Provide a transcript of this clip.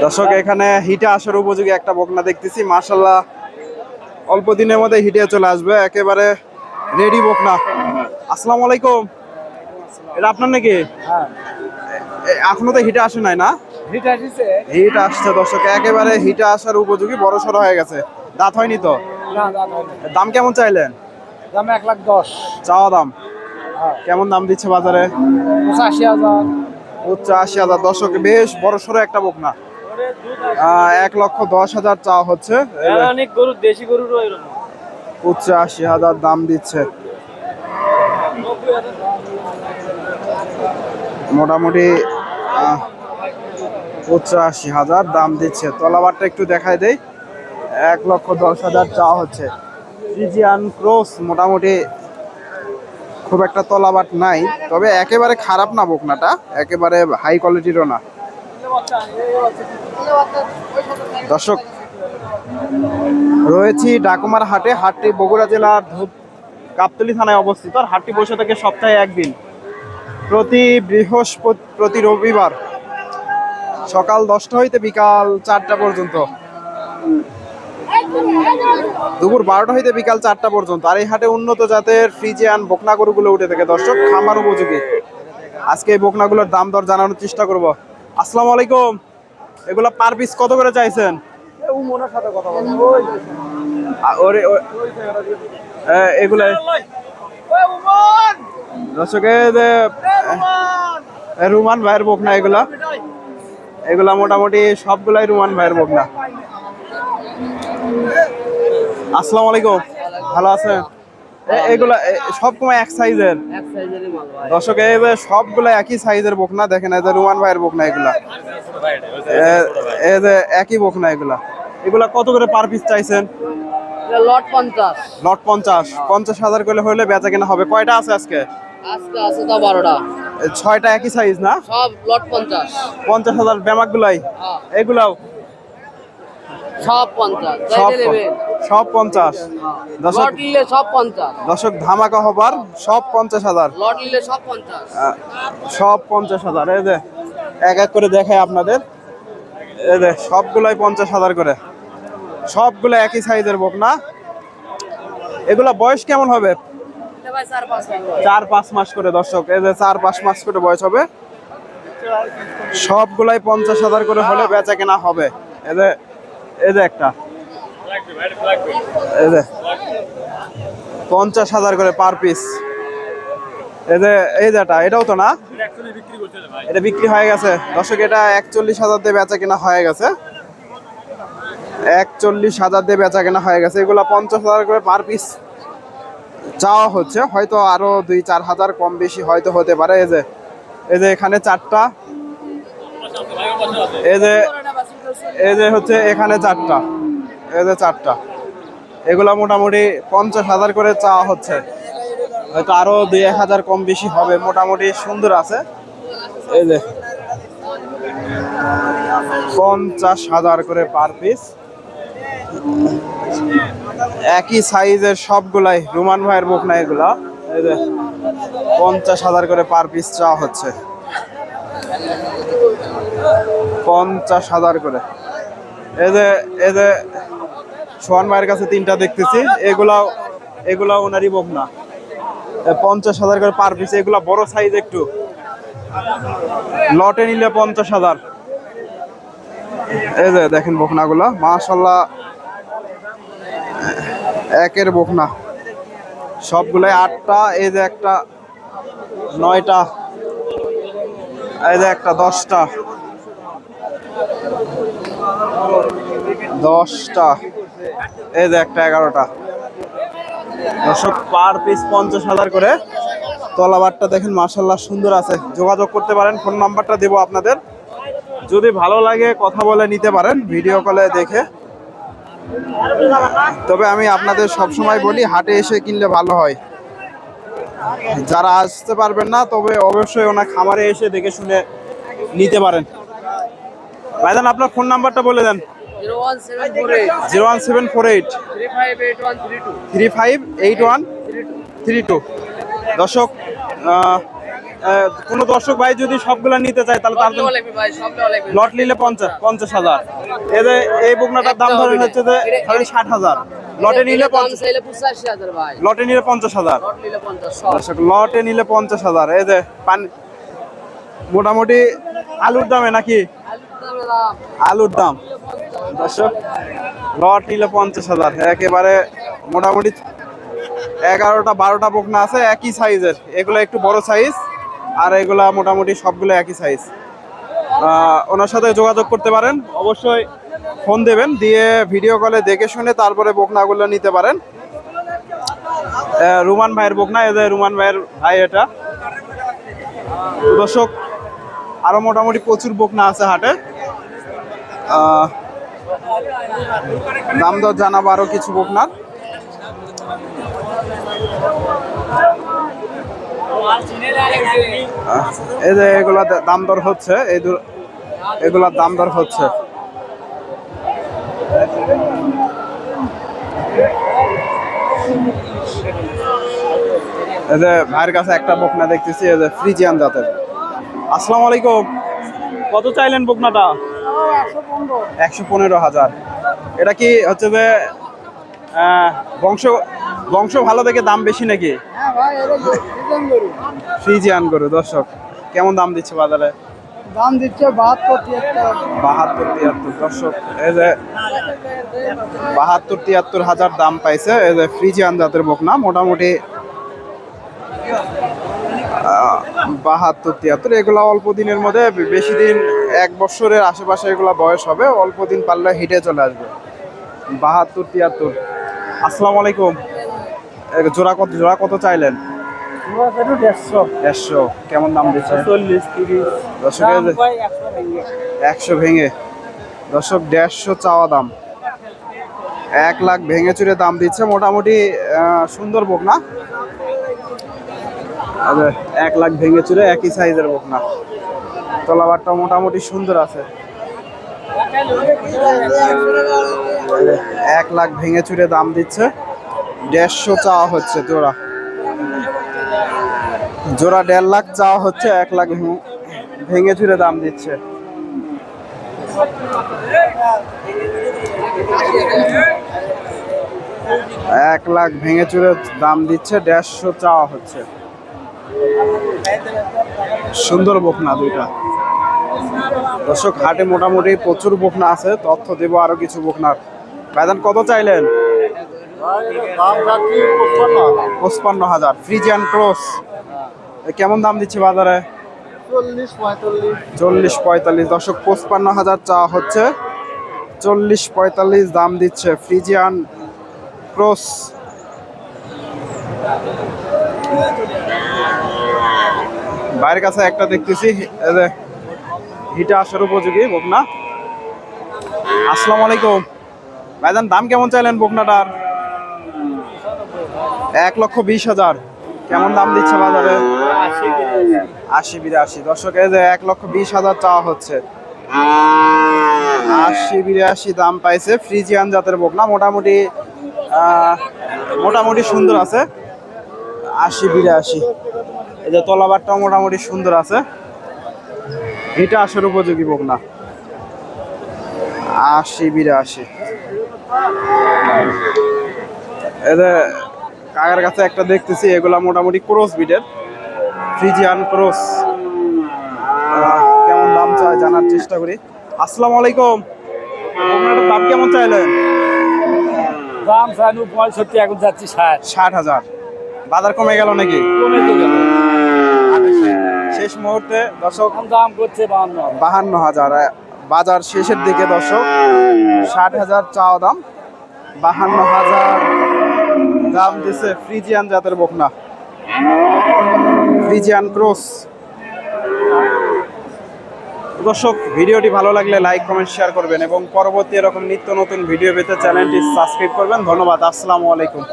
দর্শক এখানে হিটে আসার উপযোগী একটা বকনা দেখতেছি। মার্শাল্লাহ অল্প দিনের মধ্যে হিটে চলে আসবে। একেবারে রেডি বকনা। আসসালামু আলাইকুম। এটা আপনার নাকি? এ- এখনও তো হিটে আসে নাই না? হিট আসছে। দর্শক একেবারে হিটে আসার উপযোগী বড় সড়ো হয়ে গেছে। দাঁত হয়নি তো? দাম কেমন চাইলেন? দাম এক লাখ দশ। চাওয়া দাম। হ্যাঁ। কেমন দাম দিচ্ছে বাজারে? পঁচাশি হাজার। উচ্চ আশি হাজার দর্শক বেশ বড় সড়ো একটা বকনা। এক লক্ষ দশ হাজার চাওয়া হচ্ছে। অনেক গরু দেশি উচ্চ আশি হাজার দাম দিচ্ছে। মোটামুটি আশি হাজার দাম দিচ্ছে। তলাবারটা একটু দেখাই দেই। এক লক্ষ দশ হাজার চাওয়া হচ্ছে। ফ্রিজিয়ান ক্রস মোটামুটি খুব একটা তলাবাট নাই, তবে একেবারে খারাপ না বকনাটা, একেবারে হাই কোয়ালিটিরও না। দর্শক, রয়েছি ডাকুমার হাটে, হাটটি বগুড়া জেলার ধূপ গাবতলী থানায় অবস্থিত। আর হাটটি বসে থাকে সপ্তাহে একদিন। প্রতি বৃহস্পতি, প্রতি রবিবার সকাল দশটা হইতে বিকাল চারটা পর্যন্ত। দুপুর বারোটা হইতে বিকাল চারটা পর্যন্ত। আর এই হাটে উন্নত জাতের ফ্রিজিয়ান বকনা গরুগুলো উঠে থাকে। দর্শক খামার উপযোগী। আজকে এই বকনাগুলোর দাম দর জানানোর চেষ্টা করব। আসসালামু আলাইকুম। এগুলা পার পিস কত করে চাইছেন? এগুলা দর্শকে রুমান। ভাইয়ের বোক না এগুলা এগুলা মোটামুটি সবগুলাই রুমান ভাইয়ের বোক না আসসালামু আলাইকুম। ভালো আছেন? এগুলা এ- সব সময় এক সাইজের? দর্শক সবগুলা একই সাইজের বোক না দেখেন এই যে রুমান ভাইয়ের বোক না এগুলা এই যে একই বোক না এগুলা। এগুলা কত করে পার পিস চাইছেন? লট পঞ্চাশ। লট পঞ্চাশ। পঞ্চাশ হাজার করে হলে বেচা কেনা হবে। কয়টা আছে আজকে? আজকে আছে তো বারোটা। ছয়টা একই সাইজ না? সব লট পঞ্চাশ। পঞ্চাশ হাজার ব্যামাক গুলাই? হ্যাঁ। এগুলাও? সব পঞ্চাশ। সব সব পঞ্চাশ। দর্শক লট নিলে সব পঞ্চাশ। দর্শক ধামাকা হবার সব পঞ্চাশ হাজার। লট নিলে সব পঞ্চাশ। সব পঞ্চাশ হাজার। এই যে এক এক করে দেখাই আপনাদের। এই যে সবগুলাই পঞ্চাশ হাজার করে। সবগুলো একই সাইজের বোক না এগুলা বয়স কেমন হবে? চার পাঁচ চার পাঁচ মাস করে দর্শক। এই যে চার পাঁচ মাস করে বয়স হবে। সবগুলাই পঞ্চাশ হাজার করে হলে বেচা কেনা হবে। এই যে এই যে একটা। এই পঞ্চাশ হাজার করে পার পিস এই যে, এই যেটা এটাও তো না? এটা বিক্রি হয়ে গেছে। দর্শক, এটা একচল্লিশ হাজার দিয়ে বেচা কেনা হয়ে গেছে। একচল্লিশ হাজার দিয়ে বেচা কেনা হয়ে গেছে। এগুলা পঞ্চাশ হাজার করে পার পিস চাওয়া হচ্ছে। হয়তো আরও দুই চার হাজার কম বেশি হয়তো হতে পারে। এই যে এই যে এখানে চারটা। এই যে এই যে হচ্ছে এখানে চারটা। এই যে চারটা। এগুলা মোটামুটি পঞ্চাশ হাজার করে চাওয়া হচ্ছে। হয়তো আরও দুই এক হাজার কম বেশি হবে, মোটামুটি সুন্দর আছে। এই যে পঞ্চাশ হাজার করে পার পিস একই সাইজের সবগুলাই, রুমান ভাইয়ের বুক না এগুলা। এই যে পঞ্চাশ হাজার করে পার পিস চাওয়া হচ্ছে। পঞ্চাশ হাজার করে। এই যে এই যে সোহান মায়ের কাছে তিনটা দেখতেছি এগুলাও এগুলা ওনারই বুক না পঞ্চাশ হাজার করে পার পিস এগুলা বড় সাইজ একটু। লটে নিলে পঞ্চাশ হাজার। এই যে, দেখেন বকনাগুলা মাশাল্লাহ একের বকনা। সবগুলাই আটটা, এই যে একটা, নয়টা। এই যে একটা, দশটা। দশটা। এই যে একটা, এগারোটা। দর্শক, পার পিস পঞ্চাশ হাজার করে। তলাবারটা দেখেন মার্শাল্লাহ সুন্দর আছে। যোগাযোগ করতে পারেন, ফোন নাম্বারটা দেবো আপনাদের। যদি ভালো লাগে, কথা বলে নিতে পারেন ভিডিও কলে দেখে। তবে আমি আপনাদের সব সময় বলি, হাটে এসে কিনলে ভালো হয়। যারা আসতে পারবেন না, তবে অবশ্যই ওনার খামারে এসে দেখে শুনে নিতে পারেন। ভাইজান, আপনার ফোন নাম্বারটা বলে দেন। Zero one seven four eight. Three five eight one. Three two. দর্শক কোনো দর্শক ভাই যদি সবগুলা নিতে চায়, তাহলে তার জন্য লট নিলে পঞ্চাশ পঞ্চাশ হাজার। এদের এই বুকনাটার দাম ধরেন হচ্ছে যে ধরেন ষাট হাজার। লটে নিলে লটে নিলে পঞ্চাশ হাজার। লট নিলে পঞ্চাশ হাজার। এই যে পানি মোটামুটি আলুর দামে নাকি? আলুর দাম আলুর দাম। দর্শক লট নিলে পঞ্চাশ হাজার। একেবারে মোটামুটি এগারোটা বারোটা বকনা আছে একই সাইজের। এগুলো একটু বড় সাইজ আর এগুলা মোটামুটি সবগুলো একই সাইজ। ওনার সাথে যোগাযোগ করতে পারেন। অবশ্যই ফোন দেবেন, দিয়ে ভিডিও কলে দেখে শুনে তারপরে বকনাগুলো নিতে পারেন। রুমান ভাইয়ের বকনা যে রুমান ভাইয়ের ভাই এটা। দর্শক, আরও মোটামুটি প্রচুর বকনা আছে হাটে। দাম দর জানাব আরও কিছু বকনার। এই যে এগুলা দাম দর হচ্ছে, এই এগুলার দাম দর হচ্ছে। এই যে ভাইয়ের কাছে একটা বকনা দেখতেছি এই যে ফ্রিজিয়ান জাতের। আসসালামু আলাইকুম। কত চাইলেন বকনাটা? একশো পনেরো হাজার। এটা কি হচ্ছে যে বংশ বংশ ভালো দেখে দাম বেশি নাকি? ফ্রিজিয়ান গরু দর্শক কেমন দাম দিচ্ছে বাজারে? দাম দিচ্ছে বাহাত্তর, তিয়াত্তর। বাহাত্তর, তিয়াত্তর। দর্শক, এই যে বাহাত্তর, তিয়াত্তর হাজার দাম পাইছে, এই যে ফ্রিজিয়ান জাতের বকনা, মোটামুটি বাহাত্তর, তিয়াত্তর। এগুলা অল্প দিনের মধ্যে, বেশি দিন, এক বছরের আশেপাশে এগুলা বয়স হবে, অল্প দিন পারলে হিটে চলে আসবে। বাহাত্তর, তিয়াত্তর। আসসালামু আলাইকুম। জোড়া কত জোড়া কত চাইলেন? দেড়শো। কেমন দাম দিচ্ছে? চল্লিশ তিরিশ। একশো ভেঙে। দর্শক দেড়শো চাওয়া দাম। এক লাখ ভেঙে চুরে দাম দিচ্ছে। মোটামুটি সুন্দর বোক না আরে, এক লাখ ভেঙে চুরে একই সাইজের বোক না তলাবারটা মোটামুটি সুন্দর আছে। এক লাখ ভেঙে চুরে দাম দিচ্ছে। দেড়শো চাওয়া হচ্ছে জোড়া। জোড়া দেড় লাখ চাওয়া হচ্ছে এক লাখ ভেঙে- চুরে দাম দিচ্ছে। এক লাখ ভেঙে চুরে দাম দিচ্ছে দেড়শো চাওয়া হচ্ছে। সুন্দর বকনা দুইটা। দর্শক হাটে মোটামুটি প্রচুর বকনা আছে তথ্য দেবো আরও কিছু বকনার। ভাইজান কত চাইলেন? পঁচপান্ন হাজার। Friesian cross. কেমন দাম দিচ্ছে বাজারে? চল্লিশ পঁয়তাল্লিশ। দশক পঁচপান্ন হাজার চা হচ্ছে। চল্লিশ পঁয়তাল্লিশ দাম দিচ্ছে ফ্রিজিয়ান ক্রস। বাইরের কাছে একটা দেখতেছি হিটা আসার উপযোগী বকনা। আসসালামু আলাইকুম। ভাইজান দাম কেমন চাইলেন বকনাটার? এক লক্ষ বিশ হাজার। কেমন দাম দিচ্ছে বাজারে? আশি, বিরাশি। দর্শক এক লক্ষ বিশ হাজার চাওয়া হচ্ছে। আশি, বিরাশি দাম পাইছে ফ্রিজিয়ান জাতের বকনা। মোটামুটি মোটামুটি সুন্দর আছে। আশি, বিরাশি। এই যে তলাবারটাও মোটামুটি সুন্দর আছে। এটা আসার উপযোগী বকনা। আশি, বিরাশি। এদের কাকার কাছে একটা দেখতেছি, এগুলা মোটামুটি ক্রস বিডের ফ্রিজিয়ান ক্রস কেমন দাম চায় জানার চেষ্টা করি। আসসালামু আলাইকুম। বকনাটার দাম কেমন চাইলেন? দাম চাইনু পঁয়ষট্টি এখন যাচ্ছি ষাট। ষাট হাজার। বাজার কমে গেল নাকি? কমে তো গেল। শেষ মুহূর্তে দর্শক দাম করছে বাহান্ন বাহান্ন হাজার। বাজার শেষের দিকে দর্শক। ষাট হাজার চাওয়া দাম। বাহান্ন হাজার। দাম দিছে ফ্রিজিয়ান জাতের বকনা। ফ্রিজিয়ান ক্রস দর্শক, ভিডিওটি ভালো লাগলে লাইক কমেন্ট শেয়ার করবেন এবং পরবর্তী এরকম নিত্য নতুন ভিডিও পেতে চ্যানেলটি সাবস্ক্রাইব করবেন। ধন্যবাদ, আসসালামু আলাইকুম।